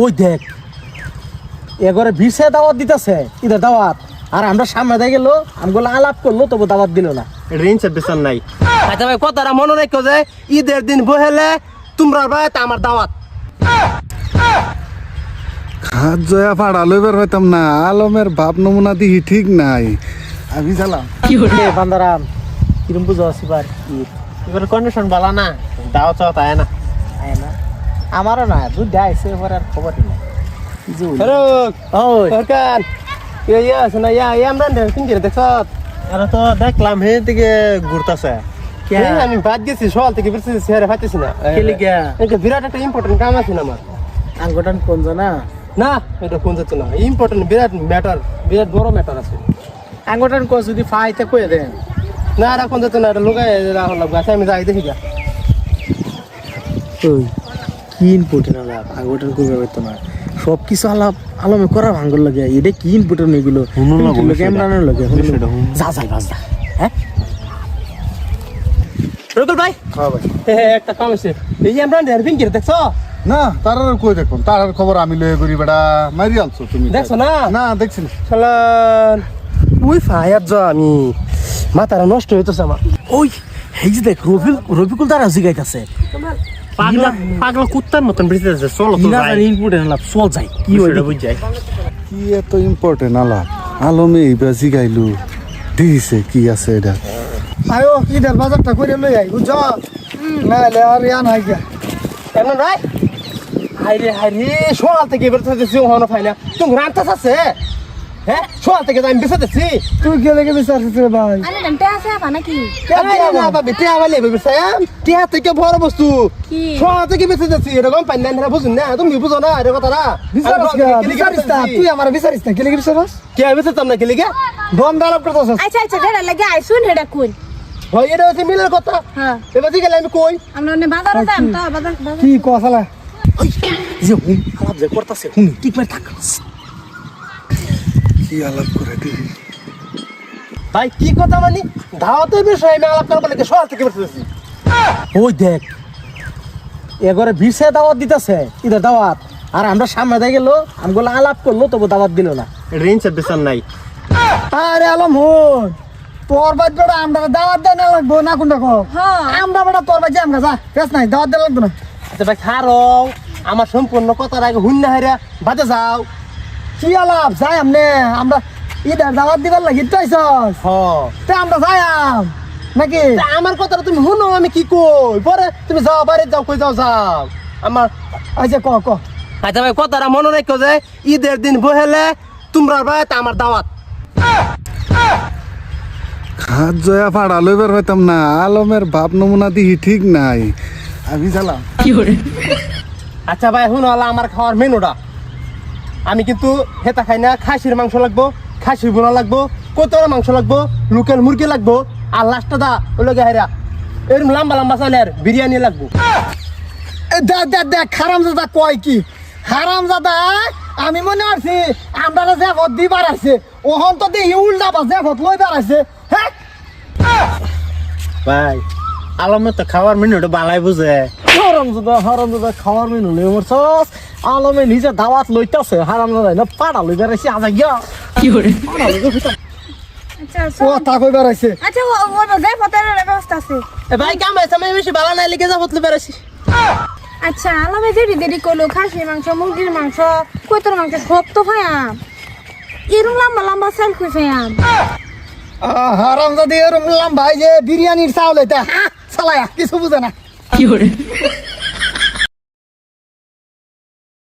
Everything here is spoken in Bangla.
ওই দেখ এগরে ভিসে দাওয়াত দিতেছে ঈদের দাওয়াত। আর আমরা সামনে দিয়ে গেল আমগুলো আলাপ করল তবু দাওয়াত দিল না। রেঞ্জের বেতন নাই। আচ্ছা ভাই কথাটা মনে রেখো যে ঈদের দিন বহেলে তোমরা ভাই আমার দাওয়াত। খাত জয়া পাড়া লইবার হইতাম না আলমের বাপ নমুনা দিহি ঠিক নাই। আমি এ বান্দারাম কিরম বুঝো আছি বার ঈদ। এবার কন্ডিশন ভালো না? দাওয়াত না। আয় না। আমারও না দুধ দেয়ছে এবার আর খবর নেই। তো দেখলাম হে ঘুরতাছে? আমি বাদ গেছি সকাল থেকে বেরছি চেহারা পাইতেছি না? বিরাট একটা ইম্পর্টেন্ট কাম আছে না আমার? আঙ্গটান কোন জানা? না এটা কোন যাচ্ছে না ইম্পর্টেন্ট বিরাট ম্যাটার বিরাট বড় ম্যাটার আছে। আঙ্গটান কোন যদি ফাইতে কয়ে দেন। না যাচ্ছে না এটা লাগবে আমি যাই দেখি কি ইনপুটেন আলাপ আঙ্গটান করবে হয়তো না সব কিছু আলাপ আলমে করা ভাঙ্গর লাগে। এটা কি ইনপুটেন এগুলো। ক্যামেরানোর লাগে। যা যাই বাজ যা। হ্যাঁ? রকুল ভাই? হ্যাঁ ভাই। একটা কাম আছে। এই ইমরান রে পিঙ্কি দেখছ? না তার আর কই দেখুন? তার আর খবর আমি লয়ে করি বেটা মারি আলছো তুমি। দেখছ না? না দেখছি না। শালান ওই ফায়ার যা আমি। মাথাটা নষ্ট হইতেছে আমার। ওই এই যে দেখ রফিক রফিকুল তারা জিগাইতেছে পাগলা পাগলা কুত্তার মতন বেঁচে আছে চলো তো যাই। জানি আলাপ চল যাই। কি কি দেখি। বুঝ যায় কি এত ইম্পর্টেন্ট আলাপ আলমে এইবার জিগাইলু। দিছে কি আছে এটা? আয়ো ঈদের বাজারটা করে লই আই বুঝছ? নাহলে আর ইয়া নাই গিয়া এমন ভাই? হাইরে হাইরে সকাল থেকে বেরোতে হতেছি ওখানে ফাই না তুমি রান্তা আছে হ্যাঁ? সকাল থেকে আমি বেঁচে যাচ্ছি তুই গেলে কে বিচারছিস রে ভাই। আরে ঘণ্টা আছে আপা নাকি? টিয়া বলে বেসায়াম টিয়া থেকে বড় বস্তু। কি? সকাল থেকে বেঁচে যাচ্ছি এরকম পাই না বুঝুন না? তুমি বুঝো না এর কথাটা। বিচারিস কে? না তুই আমার বিচারিস না গেলে কি বিচারস কে বেঁচেতাম না গেলে গে দম দালাপ করতেছস আচ্ছা আচ্ছা দেড় লাগে আইসুন হেডা কোন হয় এটা হচ্ছে মিলের কথা। হ্যাঁ। এবার গেলে আমি কই? আমরা অন্য বাজারে যাম তো বাজার বাজার কি কসালা যে হুন আলাপ যে করতেছে হুনি ঠিক করে থাক। কি আলাপ করে ভাই কি কথা মানে? ধাওয়াতের বিষয়ে আমি আলাপ করব নাকি? সকাল থেকে যাচ্ছি ওই দেখ এগরে ভিসে দাওয়াত দিতেছে ঈদের দাওয়াত। আর আমরা সামনে দিয়ে গেল আমগুলো আলাপ করল তবু দাওয়াত দিল না। বেতন নাই। আরে আলম হন তোর বাদ বেড়া আমরা দাওয়াত দেন লাগবো না কোনটা কো হ্যাঁ। আমরা বেড়া তোর বাদ আমরা যা বেশ নাই দাওয়াত দেন লাগবো না। আচ্ছা ভাই খারো আমার সম্পূর্ণ কথার আগে হুন না হাইরা বাজে যাও। কি আলাপ? যাই আমনে আমরা ঈদের দাওয়াত দিবার লাগি তো আইসস হ। তে আমরা যাইম নাকি? আমার কথাটা তুমি শুনো আমি কি কই? পরে তুমি যাও বাইরে যাও কই যাও যাও। আমার আচ্ছা ক ক। আচ্ছা ভাই কথাটা মনে রেখো যে ঈদের দিন বহেলে তোমরা ভাই আমার দাওয়াত। খাত জয়া পাড়া লইবার হইতাম না আলমের বাপ নমুনা দিহি ঠিক নাই। আমি চালাম আচ্ছা ভাই শুনো আমার খাওয়ার মেনুটা। আমি কিন্তু হেতা খাই না, খাসির মাংস লাগবো, খাসির বোনা লাগবো, কোতর মাংস লাগবো, লোকাল মুরগি লাগবো, আর লাস্টটা দা, ওই লগে হাইরা এরকম লম্বা লম্বা চাইলে আর বিরিয়ানি লাগবো। দেখ দেখ দেখ হারাম দাদা কয় কি? হারাম দাদা আমি মনে আছি আমরা ভোট দিবার আছে ওহন তো দেখি উল্টা বা ভোট লইবার আছে হ্যাঁ? ভাই আলমে তো খাওয়ার মেনুটা বালাই বুঝে। হরম দাদা হরম দাদা খাওয়ার মেনু লই মোর সস। আলমে নিজে দাওয়াত লইতাছে হারাম দাদা না পাড়া লই বেড়াইছি আজা গিয়া আচ্ছা ও শোন। তা কইবার আছে আচ্ছা ও ওর যাই পথের ব্যবস্থা আছে। এ ভাই কাম আছে আমি বেশি ভালো নাই লিখে যাব বেড়াইছি। আচ্ছা আলামে দেরি দেরি করল খাসির মাংস মুরগির মাংস কইতর মাংস সব তো খায়াম এরম লম্বা খুঁজে যে বিরিয়ানির চাউল এটা। চালায়া কিছু বুঝে না।